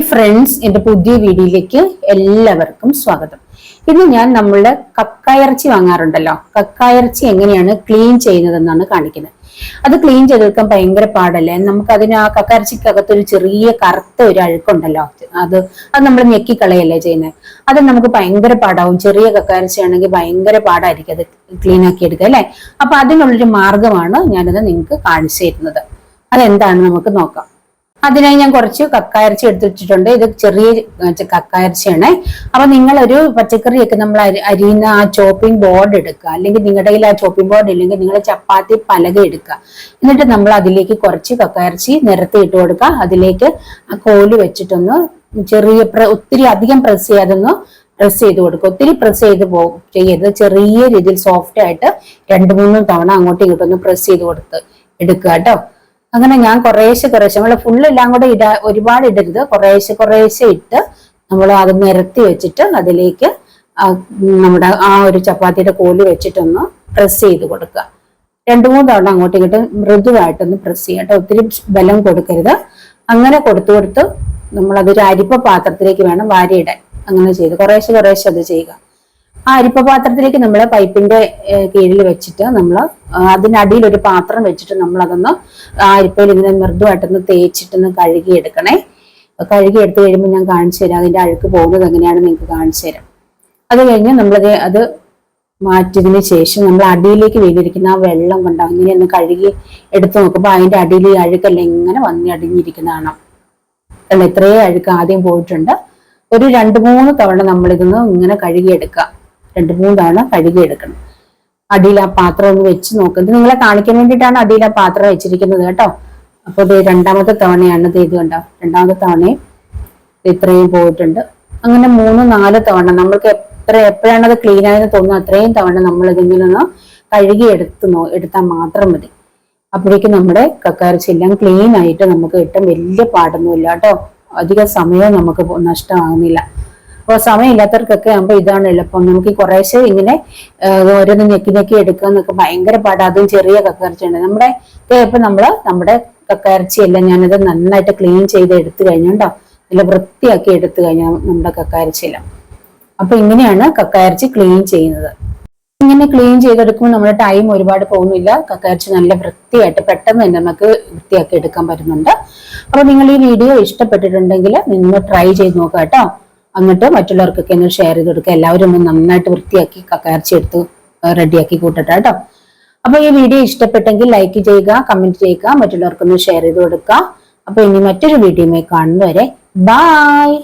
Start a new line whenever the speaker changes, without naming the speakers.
Friends എന്റെ പുതിയ വീഡിയോയിലേക്ക് എല്ലാവർക്കും സ്വാഗതം. ഇന്ന് ഞാൻ നമ്മളുടെ കക്കായിറച്ചി വാങ്ങാറുണ്ടല്ലോ. കക്കായിറച്ചി എങ്ങനെയാണ് ക്ലീൻ ചെയ്യുന്നതെന്നാണ് കാണിക്കുന്നത്. അത് ക്ലീൻ ചെയ്തെടുക്കാൻ ഭയങ്കര പാടല്ലേ? നമുക്ക് അതിന് ആ കക്കായിറച്ചിക്കകത്ത് ഒരു ചെറിയ കറുത്ത ഒരു അഴുക്കുണ്ടല്ലോ. അത് അത് നമ്മൾ ഞെക്കിക്കളയല്ലേ ചെയ്യുന്നത്? അത് നമുക്ക് ഭയങ്കര പാടാവും. ചെറിയ കക്കായിറച്ചി ആണെങ്കിൽ ഭയങ്കര പാടായിരിക്കും അത് ക്ലീൻ ആക്കി എടുക്കുക അല്ലെ? അപ്പൊ അതിനുള്ളൊരു മാർഗമാണ് ഞാനത് നിങ്ങൾക്ക് കാണിച്ചു തരുന്നത്. അതെന്താണ് നമുക്ക് നോക്കാം. അതിനായി ഞാൻ കുറച്ച് കക്കായിറച്ചി എടുത്ത് വെച്ചിട്ടുണ്ട്. ഇത് ചെറിയ കക്കായിറച്ചിയാണ്. അപ്പൊ നിങ്ങൾ ഒരു പച്ചക്കറിയൊക്കെ നമ്മൾ അരി അരിയുന്ന ആ ചോപ്പിംഗ് ബോർഡ് എടുക്കുക. അല്ലെങ്കിൽ നിങ്ങളുടെ കയ്യിൽ ആ ചോപ്പിംഗ് ബോർഡ് ഇല്ലെങ്കിൽ നിങ്ങൾ ചപ്പാത്തി പലക എടുക്കുക. എന്നിട്ട് നമ്മൾ അതിലേക്ക് കുറച്ച് കക്കായിറച്ചി നിരത്തി ഇട്ട് കൊടുക്കുക. അതിലേക്ക് ആ കോൽ വെച്ചിട്ടൊന്ന് ചെറിയ ഒത്തിരി അധികം പ്രസ് ചെയ്യാതൊന്ന് പ്രസ് ചെയ്ത് കൊടുക്കുക. ഒത്തിരി പ്രസ് ചെയ്ത് പോ ചെയ്യരുത്. ചെറിയ രീതിയിൽ സോഫ്റ്റ് ആയിട്ട് രണ്ട് മൂന്ന് തവണ അങ്ങോട്ടും ഇങ്ങോട്ടും ഒന്ന് പ്രസ് ചെയ്ത് കൊടുത്ത് എടുക്കുക കേട്ടോ. അങ്ങനെ ഞാൻ കുറേശ്ശെ കുറേശ്ശെ നമ്മൾ ഫുള്ള് എല്ലാം കൂടെ ഇട ഒരുപാട് ഇടരുത്. കുറേശ്ശെ കുറേശ്ശെ ഇട്ട് നമ്മൾ അത് നിരത്തി വെച്ചിട്ട് അതിലേക്ക് നമ്മുടെ ആ ഒരു ചപ്പാത്തിയുടെ കോൽ വെച്ചിട്ടൊന്ന് പ്രസ് ചെയ്ത് കൊടുക്കുക. രണ്ടു മൂന്ന് തവണ അങ്ങോട്ടും ഇങ്ങോട്ടും മൃദുവായിട്ടൊന്ന് പ്രസ് ചെയ്യട്ടെ ഒത്തിരി ബലം കൊടുക്കരുത്. അങ്ങനെ കൊടുത്തു കൊടുത്ത് നമ്മളതൊരു അരിപ്പ പാത്രത്തിലേക്ക് വേണം വാരിയിടാൻ. അങ്ങനെ ചെയ്ത് കുറേശ്ശെ കുറേശ്ശെ അത് ചെയ്യുക. ആ അരിപ്പ പാത്രത്തിലേക്ക് നമ്മൾ പൈപ്പിന്റെ കീഴിൽ വെച്ചിട്ട് നമ്മൾ അതിനടിയിൽ ഒരു പാത്രം വെച്ചിട്ട് നമ്മൾ അതൊന്ന് ആ അരിപ്പയിൽ ഇങ്ങനെ മൃദുവായിട്ടൊന്ന് തേച്ചിട്ടൊന്ന് കഴുകി എടുക്കണേ കഴുകി എടുത്തു കഴിയുമ്പോൾ ഞാൻ കാണിച്ചു തരാം. അതിന്റെ അഴുക്ക് പോകുന്നത് എങ്ങനെയാണ് നിങ്ങൾക്ക് കാണിച്ചു തരാം. അത് കഴിഞ്ഞ് നമ്മളത് അത് മാറ്റിയതിന് ശേഷം നമ്മൾ അടിയിലേക്ക് വീണിരിക്കുന്ന ആ വെള്ളം കൊണ്ട് അങ്ങനെ ഒന്ന് കഴുകി എടുത്തു നോക്കുമ്പോൾ അതിന്റെ അടിയിൽ ഈ അഴുക്കെല്ലാം ഇങ്ങനെ വന്ന് അടിഞ്ഞിരിക്കുന്നതാണ്. അല്ല ഇത്രയും അഴുക്ക് ആദ്യം പോയിട്ടുണ്ട്. ഒരു രണ്ട് മൂന്ന് തവണ നമ്മളിതൊന്ന് ഇങ്ങനെ കഴുകിയെടുക്കുക. രണ്ട് മൂന്ന് തവണ കഴുകിയെടുക്കണം. അടിയിൽ ആ പാത്രം ഒന്ന് വെച്ച് നോക്കുന്നത് നിങ്ങളെ കാണിക്കാൻ വേണ്ടിയിട്ടാണ് അടിയിൽ ആ പാത്രം വെച്ചിരിക്കുന്നത് കേട്ടോ. അപ്പോൾ ഇത് രണ്ടാമത്തെ തവണയാണ് ഇത് കണ്ടോ? രണ്ടാമത്തെ തവണയും ഇത് ഇത്രയും പോയിട്ടുണ്ട്. അങ്ങനെ മൂന്ന് നാല് തവണ നമ്മൾക്ക് എത്ര എപ്പോഴാണ് അത് ക്ലീൻ ആയെന്ന് തോന്നുന്നത് അത്രയും തവണ നമ്മൾ ഇതിങ്ങനെ ഒന്ന് കഴുകി എടുത്ത് നോ എടുത്താൽ മാത്രം മതി. അപ്പോഴേക്കും നമ്മുടെ കക്കാരച്ചി എല്ലാം ക്ലീൻ ആയിട്ട് നമുക്ക് കിട്ടും. വലിയ പാടൊന്നുമില്ല കേട്ടോ. അധിക സമയവും നമുക്ക് നഷ്ടമാകുന്നില്ല. അപ്പോൾ സമയമില്ലാത്തവർക്കൊക്കെ ആകുമ്പോൾ ഇതാണ് എളുപ്പം നമുക്ക് ഈ കുറേശ്ശെ ഇങ്ങനെ ഓരോന്ന് ഞെക്കി ഞെക്കി എടുക്കുക എന്നൊക്കെ ഭയങ്കര പാടാ. അതും ചെറിയ കക്കയിറച്ചിയുണ്ട് നമ്മുടെ ഇപ്പം നമ്മൾ നമ്മുടെ കക്കയിറച്ചി എല്ലാം ഞാനത് നന്നായിട്ട് ക്ലീൻ ചെയ്ത് എടുത്തു കഴിഞ്ഞുണ്ടോ നല്ല വൃത്തിയാക്കി എടുത്തു കഴിഞ്ഞാൽ നമ്മുടെ കക്കയിറച്ചിയെല്ലാം. അപ്പൊ ഇങ്ങനെയാണ് കക്കയിറച്ചി ക്ലീൻ ചെയ്യുന്നത്. ഇങ്ങനെ ക്ലീൻ ചെയ്തെടുക്കുമ്പോൾ നമ്മുടെ ടൈം ഒരുപാട് പോകുന്നില്ല. കക്കയിറച്ചി നല്ല വൃത്തിയായിട്ട് പെട്ടെന്ന് തന്നെ നമുക്ക് വൃത്തിയാക്കി എടുക്കാൻ പറ്റുന്നുണ്ട്. അപ്പൊ നിങ്ങൾ ഈ വീഡിയോ ഇഷ്ടപ്പെട്ടിട്ടുണ്ടെങ്കിൽ നിങ്ങൾ ട്രൈ ചെയ്ത് നോക്കാം കേട്ടോ. എന്നിട്ട് മറ്റുള്ളവർക്കൊക്കെ ഒന്ന് ഷെയർ ചെയ്ത് കൊടുക്കുക. എല്ലാവരും ഒന്ന് നന്നായിട്ട് വൃത്തിയാക്കി കക്കയിറച്ചി എടുത്ത് റെഡിയാക്കി കൂട്ടട്ടെ കേട്ടോ. അപ്പൊ ഈ വീഡിയോ ഇഷ്ടപ്പെട്ടെങ്കിൽ ലൈക്ക് ചെയ്യുക കമന്റ് ചെയ്യുക മറ്റുള്ളവർക്കൊന്ന് ഷെയർ ചെയ്ത് കൊടുക്കുക. അപ്പൊ ഇനി മറ്റൊരു വീഡിയോയുമായി കാണുന്നവരെ ബായ്